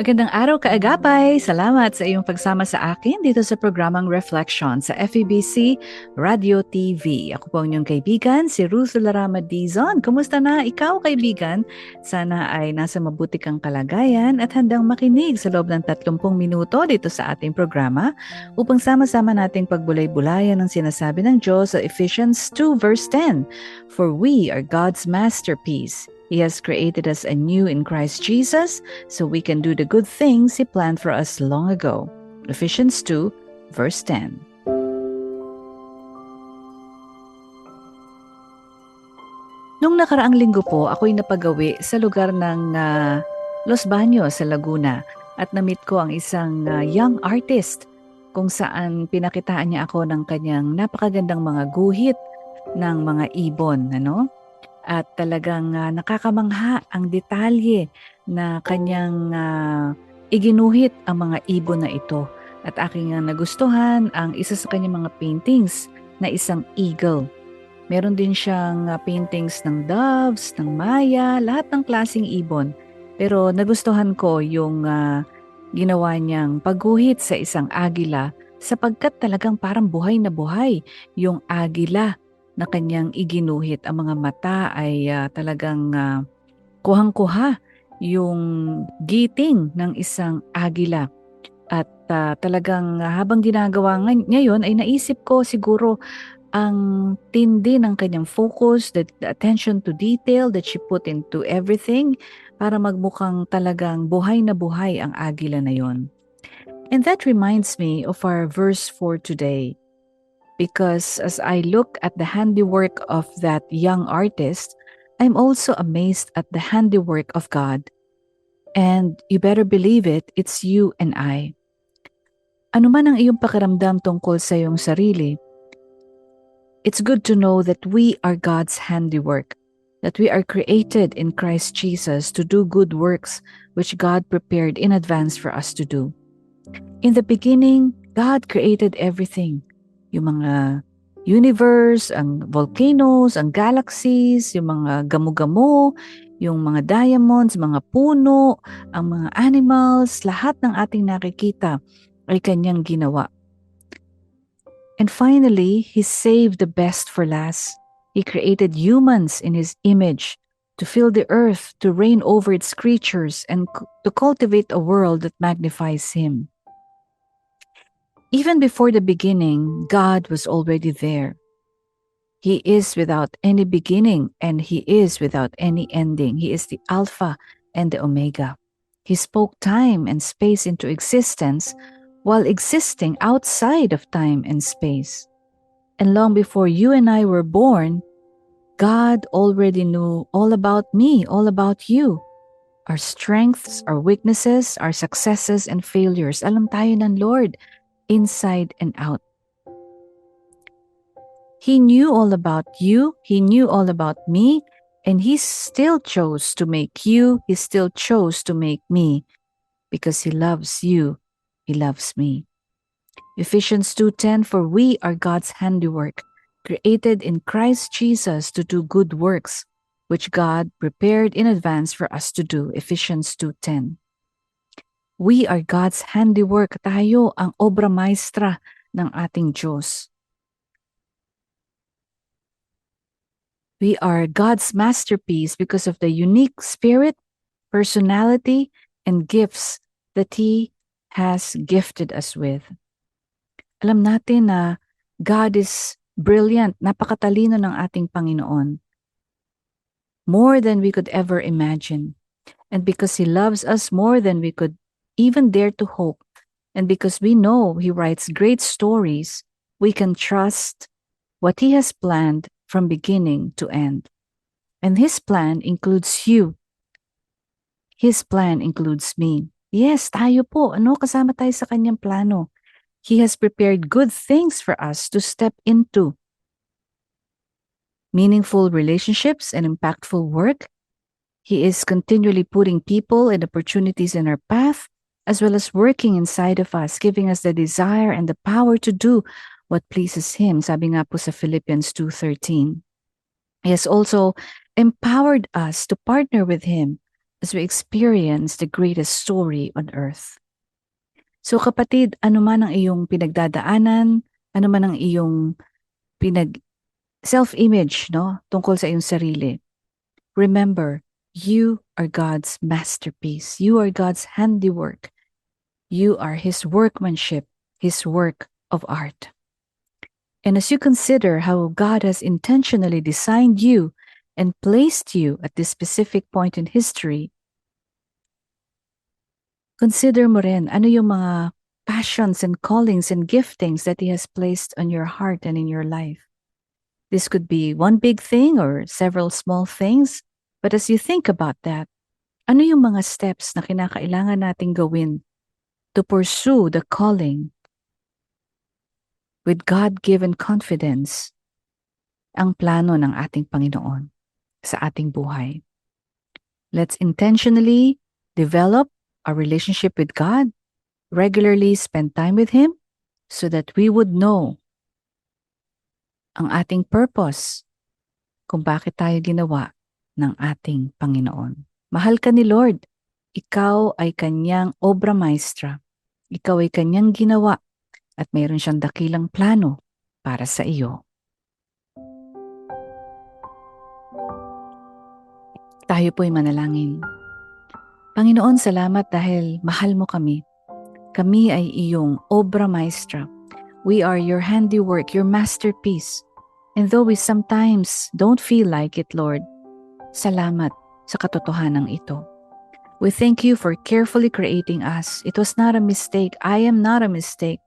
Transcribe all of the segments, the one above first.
Magandang araw kaagapay! Salamat sa iyong pagsama sa akin dito sa programang Reflection sa FEBC Radio TV. Ako po ang inyong kaibigan, si Ruth Larama Dizon. Kumusta na ikaw kaibigan? Sana ay nasa mabuti kang kalagayan at handang makinig sa loob ng 30 minuto dito sa ating programa upang sama-sama nating pagbulay-bulayan ng sinasabi ng Diyos sa Ephesians 2 verse 10. For we are God's masterpiece. He has created us anew in Christ Jesus so we can do the good things He planned for us long ago. Ephesians 2, verse 10. Nung nakaraang linggo po, ako'y napagawi sa lugar ng uh, Los Baños sa Laguna at namit ko ang isang uh, young artist kung saan pinakitaan niya ako ng kanyang napakagandang mga guhit ng mga ibon. Ano? At talagang uh, nakakamangha ang detalye na kanyang uh, iginuhit ang mga ibon na ito. At aking uh, nagustuhan ang isa sa kanyang mga paintings na isang eagle. Meron din siyang uh, paintings ng doves, ng maya, lahat ng klasing ibon. Pero nagustuhan ko yung uh, ginawa niyang pagguhit sa isang agila sapagkat talagang parang buhay na buhay yung agila na kanyang iginuhit. Ang mga mata ay uh, talagang uh, kuhang-kuha yung giting ng isang agila. At uh, talagang uh, habang ginagawa ngayon ay naisip ko siguro ang tindi ng kanyang focus, the, the attention to detail that she put into everything para magmukhang talagang buhay na buhay ang agila na yon. And that reminds me of our verse for today because as I look at the handiwork of that young artist, I'm also amazed at the handiwork of God. And you better believe it, it's you and I. Ano man ang iyong pakiramdam tungkol sa iyong sarili, it's good to know that we are God's handiwork, that we are created in Christ Jesus to do good works which God prepared in advance for us to do. In the beginning, God created everything yung mga universe, ang volcanoes, ang galaxies, yung mga gamo-gamo, yung mga diamonds, mga puno, ang mga animals, lahat ng ating nakikita ay kanyang ginawa. And finally, He saved the best for last. He created humans in His image to fill the earth, to reign over its creatures, and to cultivate a world that magnifies Him. Even before the beginning, God was already there. He is without any beginning and He is without any ending. He is the Alpha and the Omega. He spoke time and space into existence while existing outside of time and space. And long before you and I were born, God already knew all about me, all about you. Our strengths, our weaknesses, our successes and failures. Alam tayo ng Lord inside and out. He knew all about you, He knew all about me, and He still chose to make you, He still chose to make me because He loves you, He loves me. Ephesians 2:10 For we are God's handiwork, created in Christ Jesus to do good works, which God prepared in advance for us to do. Ephesians 2:10. We are God's handiwork. Tayo ang obra maestra ng ating Diyos. We are God's masterpiece because of the unique spirit, personality, and gifts that He has gifted us with. Alam natin na God is brilliant, napakatalino ng ating Panginoon. More than we could ever imagine. And because He loves us more than we could even dare to hope. And because we know He writes great stories, we can trust what He has planned from beginning to end. And His plan includes you. His plan includes me. Yes, tayo po. Ano, kasama tayo sa kanyang plano. He has prepared good things for us to step into. Meaningful relationships and impactful work. He is continually putting people and opportunities in our path, as well as working inside of us, giving us the desire and the power to do what pleases Him. Sabi nga po sa Philippians 2.13. He has also empowered us to partner with Him as we experience the greatest story on earth. So kapatid, ano man ang iyong pinagdadaanan, ano man ang iyong pinag self-image, no, tungkol sa iyong sarili. Remember, you are God's masterpiece. You are God's handiwork. You are His workmanship, His work of art. And as you consider how God has intentionally designed you and placed you at this specific point in history, consider mo rin ano yung mga passions and callings and giftings that He has placed on your heart and in your life. This could be one big thing or several small things, but as you think about that, ano yung mga steps na kinakailangan nating gawin to pursue the calling with God-given confidence ang plano ng ating Panginoon sa ating buhay. Let's intentionally develop our relationship with God, regularly spend time with Him so that we would know ang ating purpose kung bakit tayo ginawa ng ating Panginoon. Mahal ka ni Lord. Ikaw ay kanyang obra maestra. Ikaw ay kanyang ginawa at mayroon siyang dakilang plano para sa iyo. Tayo po'y manalangin. Panginoon, salamat dahil mahal mo kami. Kami ay iyong obra maestra. We are your handiwork, your masterpiece. And though we sometimes don't feel like it, Lord, salamat sa katotohanan ito. We thank you for carefully creating us. It was not a mistake. I am not a mistake.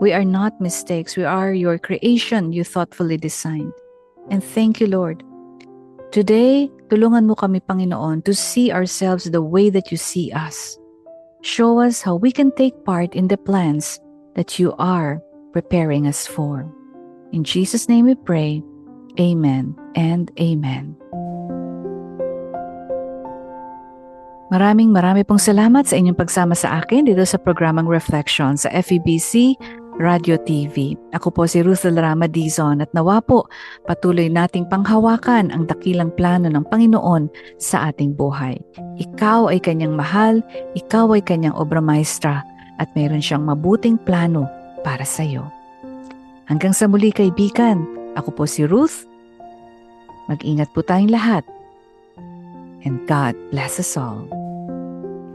We are not mistakes. We are your creation you thoughtfully designed. And thank you, Lord. Today, tulungan mo kami, Panginoon, to see ourselves the way that you see us. Show us how we can take part in the plans that you are preparing us for. In Jesus' name we pray. Amen and amen. Maraming marami pong salamat sa inyong pagsama sa akin dito sa programang Reflection sa FEBC Radio TV. Ako po si Ruth Rama Dizon at nawa po patuloy nating panghawakan ang dakilang plano ng Panginoon sa ating buhay. Ikaw ay kanyang mahal, ikaw ay kanyang obra maestra at mayroon siyang mabuting plano para sa iyo. Hanggang sa muli kaibigan, ako po si Ruth. Mag-ingat po tayong lahat. And God bless us all.